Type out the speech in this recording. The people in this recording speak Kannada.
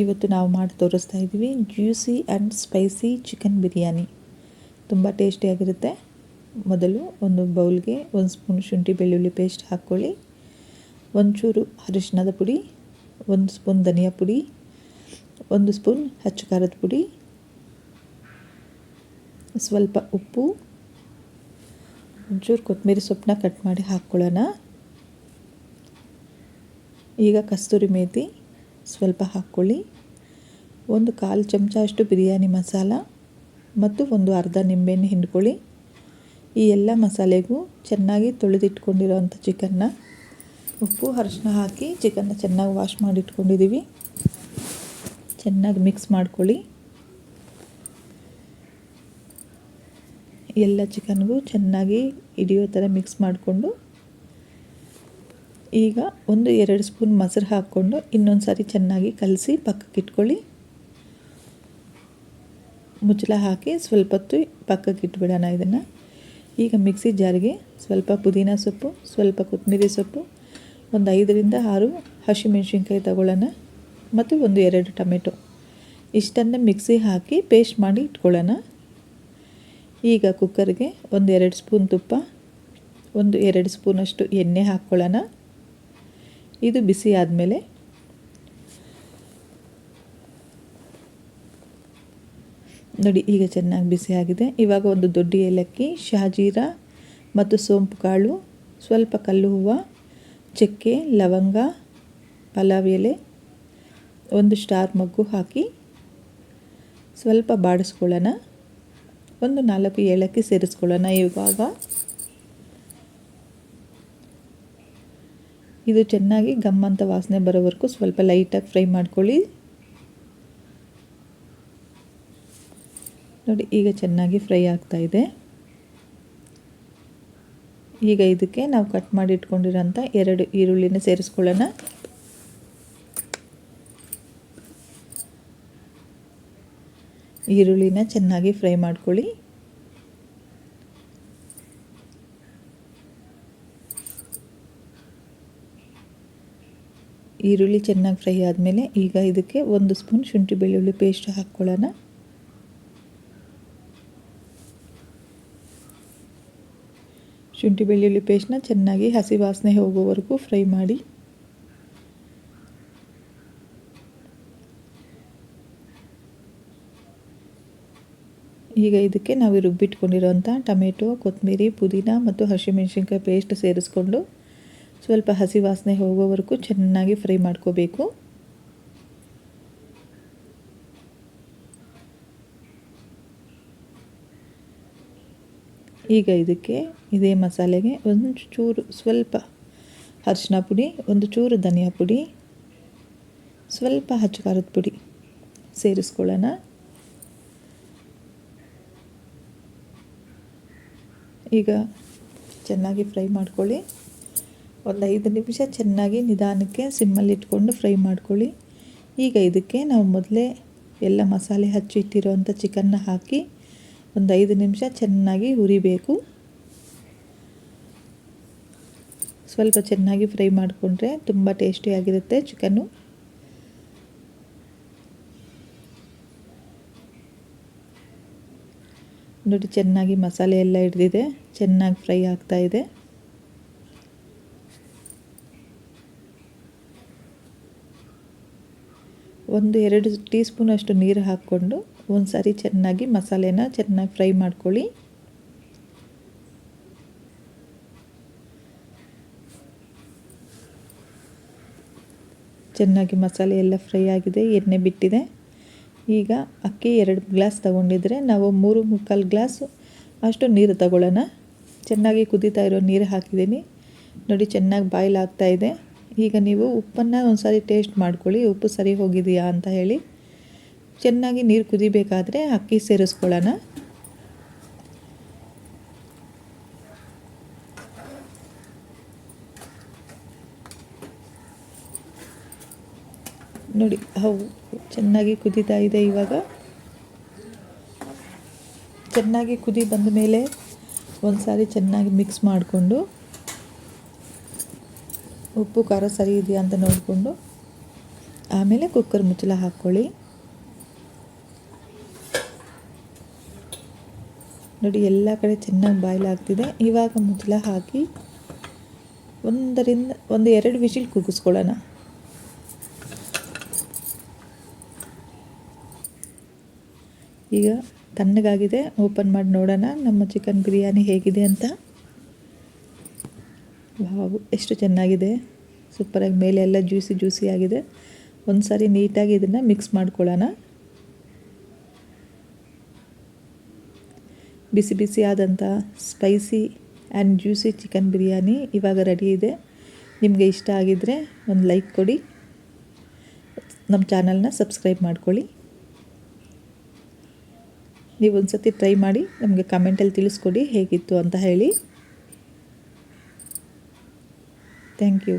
ಇವತ್ತು ನಾವು ಮಾಡಿ ತೋರಿಸ್ತಾ ಇದ್ದೀವಿ juicy and spicy chicken biryani. ತುಂಬ ಟೇಸ್ಟಿಯಾಗಿರುತ್ತೆ ಮೊದಲು ಒಂದು ಬೌಲ್ಗೆ ಒಂದು ಸ್ಪೂನ್ ಶುಂಠಿ ಬೆಳ್ಳುಳ್ಳಿ ಪೇಸ್ಟ್ ಹಾಕ್ಕೊಳ್ಳಿ. ಒಂಚೂರು ಅರಿಶಿನದ ಪುಡಿ, ಒಂದು ಸ್ಪೂನ್ ಧನಿಯಾ ಪುಡಿ, ಒಂದು ಸ್ಪೂನ್ ಹಚ್ಚು ಖಾರದ ಪುಡಿ, ಸ್ವಲ್ಪ ಉಪ್ಪು, ಒಂಚೂರು ಕೊತ್ತಂಬರಿ ಸೊಪ್ಪನ್ನ ಕಟ್ ಮಾಡಿ ಹಾಕ್ಕೊಳ್ಳೋಣ. ಈಗ ಕಸ್ತೂರಿ ಮೇಥಿ ಸ್ವಲ್ಪ ಹಾಕ್ಕೊಳ್ಳಿ. ಒಂದು ಕಾಲು ಚಮಚ ಅಷ್ಟು ಬಿರಿಯಾನಿ ಮಸಾಲ ಮತ್ತು ಒಂದು ಅರ್ಧ ನಿಂಬೆಹಣ್ಣು ಹಿಂಡ್ಕೊಳ್ಳಿ. ಈ ಎಲ್ಲ ಮಸಾಲೆಗೂ ಚೆನ್ನಾಗಿ ತೊಳೆದಿಟ್ಕೊಂಡಿರೋವಂಥ ಚಿಕನ್ನ ಉಪ್ಪು ಅರಿಶಿನ ಹಾಕಿ ಚಿಕನ್ನ ಚೆನ್ನಾಗಿ ವಾಶ್ ಮಾಡಿ ಇಟ್ಕೊಂಡಿದ್ದೀವಿ ಚೆನ್ನಾಗಿ ಮಿಕ್ಸ್ ಮಾಡ್ಕೊಳ್ಳಿ. ಎಲ್ಲ ಚಿಕನ್ಗೂ ಚೆನ್ನಾಗಿ ಹಿಡಿಯೋ ಥರ ಮಿಕ್ಸ್ ಮಾಡಿಕೊಂಡು ಈಗ ಒಂದು ಎರಡು ಸ್ಪೂನ್ ಮೊಸರು ಹಾಕ್ಕೊಂಡು ಇನ್ನೊಂದು ಸಾರಿ ಚೆನ್ನಾಗಿ ಕಲಸಿ ಪಕ್ಕಕ್ಕೆ ಇಟ್ಕೊಳ್ಳಿ. ಮುಚ್ಚಳ ಹಾಕಿ ಸ್ವಲ್ಪ ಹೊತ್ತು ಪಕ್ಕಕ್ಕೆ ಇಟ್ಬಿಡೋಣ ಇದನ್ನು. ಈಗ ಮಿಕ್ಸಿ ಜಾರಿಗೆ ಸ್ವಲ್ಪ ಪುದೀನ ಸೊಪ್ಪು, ಸ್ವಲ್ಪ ಕೊತ್ತಂಬರಿ ಸೊಪ್ಪು, ಒಂದು ಐದರಿಂದ ಆರು ಹಸಿಮೆಣ್ಸಿನ್ಕಾಯಿ ತಗೊಳ್ಳೋಣ. ಮತ್ತು ಒಂದು ಎರಡು ಟೊಮೆಟೊ. ಇಷ್ಟನ್ನು ಮಿಕ್ಸಿ ಹಾಕಿ ಪೇಸ್ಟ್ ಮಾಡಿ ಇಟ್ಕೊಳ್ಳೋಣ. ಈಗ ಕುಕ್ಕರ್ಗೆ ಒಂದು ಎರಡು ಸ್ಪೂನ್ ತುಪ್ಪ, ಒಂದು ಎರಡು ಸ್ಪೂನಷ್ಟು ಎಣ್ಣೆ ಹಾಕ್ಕೊಳ್ಳೋಣ. ಇದು ಬಿಸಿ ಆದಮೇಲೆ ನೋಡಿ, ಈಗ ಚೆನ್ನಾಗಿ ಬಿಸಿ ಆಗಿದೆ. ಇವಾಗ ಒಂದು ದೊಡ್ಡ ಏಲಕ್ಕಿ, ಶಾಜೀರ ಮತ್ತು ಸೋಂಪು ಕಾಳು, ಸ್ವಲ್ಪ ಕಲ್ಲು ಹೂವು, ಚಕ್ಕೆ, ಲವಂಗ, ಪಲಾವ್ ಎಲೆ, ಒಂದು ಸ್ಟಾರ್ ಮಗ್ಗು ಹಾಕಿ ಸ್ವಲ್ಪ ಬಾಡಿಸ್ಕೊಳ್ಳೋಣ. ಒಂದು ನಾಲ್ಕು ಏಲಕ್ಕಿ ಸೇರಿಸ್ಕೊಳ್ಳೋಣ ಇವಾಗ. ಇದು ಚೆನ್ನಾಗಿ ಗಮ್ಮಂತ ವಾಸನೆ ಬರೋವರೆಗೂ ಸ್ವಲ್ಪ ಲೈಟಾಗಿ ಫ್ರೈ ಮಾಡ್ಕೊಳ್ಳಿ. ನೋಡಿ, ಈಗ ಚೆನ್ನಾಗಿ ಫ್ರೈ ಆಗ್ತಾ ಇದೆ. ಈಗ ಇದಕ್ಕೆ ನಾವು ಕಟ್ ಮಾಡಿ ಇಟ್ಕೊಂಡಿರೋಂಥ ಎರಡು ಈರುಳ್ಳಿನ ಸೇರಿಸ್ಕೊಳ್ಳೋಣ. ಈರುಳ್ಳಿನ ಚೆನ್ನಾಗಿ ಫ್ರೈ ಮಾಡ್ಕೊಳ್ಳಿ. ಈರುಳ್ಳಿ ಚೆನ್ನಾಗಿ ಫ್ರೈ ಆದಮೇಲೆ ಈಗ ಇದಕ್ಕೆ ಒಂದು ಸ್ಪೂನ್ ಶುಂಠಿ ಬೆಳ್ಳುಳ್ಳಿ ಪೇಸ್ಟ್ ಹಾಕ್ಕೊಳ್ಳೋಣ. ಶುಂಠಿ ಬೆಳ್ಳುಳ್ಳಿ ಪೇಸ್ಟ್ನ ಚೆನ್ನಾಗಿ ಹಸಿ ವಾಸನೆ ಹೋಗೋವರೆಗೂ ಫ್ರೈ ಮಾಡಿ. ಈಗ ಇದಕ್ಕೆ ನಾವು ರುಬ್ಬಿಟ್ಕೊಂಡಿರೋಂಥ ಟೊಮೆಟೊ, ಕೊತ್ತಂಬರಿ, ಪುದೀನ ಮತ್ತು ಹಸಿಮೆಣಸಿನ್ಕಾಯಿ ಪೇಸ್ಟ್ ಸೇರಿಸ್ಕೊಂಡು ಸ್ವಲ್ಪ ಹಸಿ ವಾಸನೆ ಹೋಗೋವರೆಗೂ ಚೆನ್ನಾಗಿ ಫ್ರೈ ಮಾಡ್ಕೋಬೇಕು. ಈಗ ಇದಕ್ಕೆ ಇದೇ ಮಸಾಲೆಗೆ ಒಂದು ಚೂರು ಸ್ವಲ್ಪ ಅರಿಶಿನ ಪುಡಿ, ಒಂದು ಚೂರು ಧನಿಯಾ ಪುಡಿ, ಸ್ವಲ್ಪ ಹಚ್ಚು ಖಾರದ ಪುಡಿ ಸೇರಿಸ್ಕೊಳ್ಳೋಣ. ಈಗ ಚೆನ್ನಾಗಿ ಫ್ರೈ ಮಾಡ್ಕೊಳ್ಳಿ. ಒಂದು ಐದು ನಿಮಿಷ ಚೆನ್ನಾಗಿ ನಿಧಾನಕ್ಕೆ ಸಿಮ್ಮಲ್ಲಿ ಇಟ್ಕೊಂಡು ಫ್ರೈ ಮಾಡ್ಕೊಳ್ಳಿ. ಈಗ ಇದಕ್ಕೆ ನಾವು ಮೊದಲೇ ಎಲ್ಲ ಮಸಾಲೆ ಹಚ್ಚಿ ಇಟ್ಟಿರೋವಂಥ ಚಿಕನ್ನ ಹಾಕಿ ಒಂದು ಐದು ನಿಮಿಷ ಚೆನ್ನಾಗಿ ಹುರಿಬೇಕು. ಸ್ವಲ್ಪ ಚೆನ್ನಾಗಿ ಫ್ರೈ ಮಾಡಿಕೊಂಡ್ರೆ ತುಂಬ ಟೇಸ್ಟಿಯಾಗಿರುತ್ತೆ ಚಿಕನ್ನು. ನೋಡಿ ಚೆನ್ನಾಗಿ ಮಸಾಲೆ ಎಲ್ಲ ಹಿಡಿದಿದೆ. ಚೆನ್ನಾಗಿ ಫ್ರೈ ಆಗ್ತಾ ಇದೆ. ಒಂದು ಎರಡು ಟೀ ಸ್ಪೂನಷ್ಟು ನೀರು ಹಾಕ್ಕೊಂಡು ಒಂದು ಸಾರಿ ಚೆನ್ನಾಗಿ ಮಸಾಲೆನ ಚೆನ್ನಾಗಿ ಫ್ರೈ ಮಾಡ್ಕೊಳ್ಳಿ. ಚೆನ್ನಾಗಿ ಮಸಾಲೆ ಎಲ್ಲ ಫ್ರೈ ಆಗಿದೆ, ಎಣ್ಣೆ ಬಿಟ್ಟಿದೆ. ಈಗ ಅಕ್ಕಿ ಎರಡು ಗ್ಲಾಸ್ ತಗೊಂಡಿದ್ರೆ ನಾವು ಮೂರು ಮುಕ್ಕಾಲು ಗ್ಲಾಸ್ ಅಷ್ಟು ನೀರು ತಗೊಳ್ಳೋಣ. ಚೆನ್ನಾಗಿ ಕುದೀತಾ ಇರೋ ನೀರು ಹಾಕಿದ್ದೀನಿ. ನೋಡಿ ಚೆನ್ನಾಗಿ ಬಾಯ್ಲ್ ಆಗ್ತಾಯಿದೆ ಈಗ ನೀವು ಉಪ್ಪನ್ನು ಒಂದು ಟೇಸ್ಟ್ ಮಾಡ್ಕೊಳ್ಳಿ. ಉಪ್ಪು ಸರಿ ಹೋಗಿದೆಯಾ ಅಂತ ಹೇಳಿ. ಚೆನ್ನಾಗಿ ನೀರು ಕುದಿಬೇಕಾದ್ರೆ ಅಕ್ಕಿ ಸೇರಿಸ್ಕೊಳ್ಳೋಣ. ನೋಡಿ ಹೌ ಚೆನ್ನಾಗಿ ಕುದೀತಾ ಇದೆ ಇವಾಗ. ಚೆನ್ನಾಗಿ ಕುದಿ ಬಂದ ಮೇಲೆ ಒಂದು ಸಾರಿ ಚೆನ್ನಾಗಿ ಮಿಕ್ಸ್ ಮಾಡಿಕೊಂಡು ಉಪ್ಪು, ಖಾರ ಸರಿ ಇದೆಯಾ ಅಂತ ನೋಡಿಕೊಂಡು ಆಮೇಲೆ ಕುಕ್ಕರ್ ಮುಚ್ಚಳ ಹಾಕ್ಕೊಳ್ಳಿ. ನೋಡಿ, ಎಲ್ಲ ಕಡೆ ಚೆನ್ನಾಗಿ ಬಾಯ್ಲ್ ಆಗ್ತಿದೆ. ಇವಾಗ ಮುಚ್ಚಳ ಹಾಕಿ ಒಂದರಿಂದ, ಒಂದು ಎರಡು ವಿಷಿಲ್ ಕೂಗಿಸ್ಕೊಳ್ಳೋಣ ಈಗ ತಣ್ಣಗಾಗಿದೆ. ಓಪನ್ ಮಾಡಿ ನೋಡೋಣ. ನಮ್ಮ ಚಿಕನ್ ಬಿರಿಯಾನಿ ಹೇಗಿದೆ ಅಂತ. ಎಷ್ಟು ಚೆನ್ನಾಗಿದೆ. ಸೂಪರಾಗಿ ಮೇಲೆ ಎಲ್ಲ ಜ್ಯೂಸಿ ಜ್ಯೂಸಿ ಆಗಿದೆ. ಒಂದು ಸಾರಿ ನೀಟಾಗಿ ಇದನ್ನು ಮಿಕ್ಸ್ ಮಾಡ್ಕೊಳ್ಳೋಣ. ಬಿಸಿ ಬಿಸಿ ಆದಂಥ spicy and juicy chicken biryani ಇವಾಗ ರೆಡಿ ಇದೆ. ನಿಮಗೆ ಇಷ್ಟ ಆಗಿದ್ದರೆ ಒಂದು ಲೈಕ್ ಕೊಡಿ. ನಮ್ಮ ಚಾನಲ್ನ ಸಬ್ಸ್ಕ್ರೈಬ್ ಮಾಡ್ಕೊಳ್ಳಿ. ನೀವು ಒಂದು ಸತಿ ಟ್ರೈ ಮಾಡಿ, ನಮಗೆ ಕಮೆಂಟಲ್ಲಿ ತಿಳಿಸ್ಕೊಡಿ ಹೇಗಿತ್ತು ಅಂತ ಹೇಳಿ. Thank you